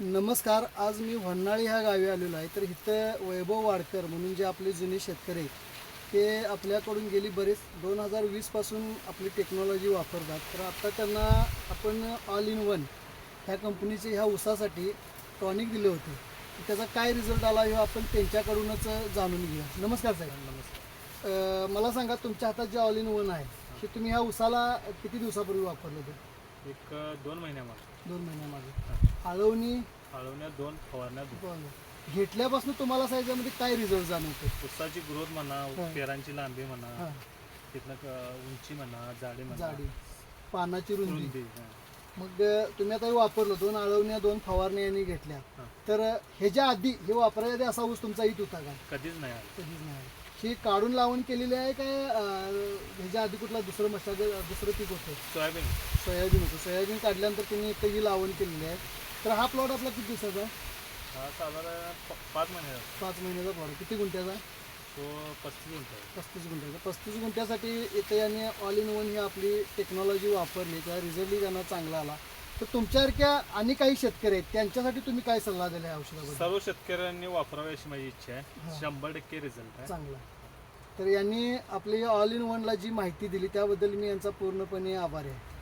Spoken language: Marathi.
नमस्कार आज मी व्हन्नाळी ह्या गावी आलेलो आहे. तर इथं वैभव वाडकर म्हणून जे आपले जुने शेतकरी आहेत ते आपल्याकडून गेली बरेच. दोन हजार वीसपासून आपली टेक्नॉलॉजी वापरतात. तर आत्ता त्यांना आपण ऑल इन वन ह्या कंपनीचे ह्या उसासाठी टॉनिक दिले होते. त्याचा काय रिझल्ट आला हे आपण त्यांच्याकडूनच जाणून घेऊया. नमस्कार साहेब. नमस्कार. मला सांगा तुमच्या हातात जे ऑल इन वन आहे ते तुम्ही ह्या उसाला किती दिवसापूर्वी वापरलं होतं? एक दोन महिन्यामागे. दोन महिन्यामागे. आळवणी हळवण्यात दोन फवारण्यात दोन. बरं. घेतल्यापासून तुम्हाला साईजमध्ये काय रिझल्ट जाणवतो? उसाची ग्रोथ म्हणा. पेरांची लांबी म्हणा हा. तिथनं क- उंची म्हणा जाडी म्हणा. जाडी. पानाची रुंदी. रुंदी हा. मग अं, तुम्ही आता हे वापरलं दोन आळवण्या दोन फवारण्या यांनी घेतल्या. हा. तर अं, ह्याच्या आधी हे वापरायच्या आधी असा ऊस तुमचा हिट होता का? कधीच नाही आलं. कधीच नाही ही काढून लावून केलेली आहे काय अं, ह्याच्या आधी कुठला दुसरं मशाग दुसरं पीक होतं? सोयाबीन. सोयाबीन होतं. सोयाबीन काढल्यानंतर त्यांनी इथं ही लावण केलेली आहे. तर हा प्लॉट आपला किती दिवसाचा आहे? हा साधारण प- पाच महिने झाले. पाच महिन्याचा प्लॉट किती गुंठ्याचा आहे? तो पस्तीस गुंठ आहे. पस्तीस गुंठ्याचा पस्तीस गुंठ्यासाठी इथे यांनी ऑल इन वन ही आपली टेक्नॉलॉजी वापरली त्या रिझल्टही त्यांना चांगला आला तर तुमच्यासारख्या आणि काही शेतकरी आहेत त्यांच्यासाठी तुम्ही काय सल्ला दिला या औषधाबद्दल सर्व शेतकऱ्यांनी वापरावे अशी माझी इच्छा हा. आहे शंभर टक्के रिझल्ट आहे चांगला तर यांनी आपली ऑल इन वनला जी माहिती दिली त्याबद्दल मी यांचा पूर्णपणे आभारी आहे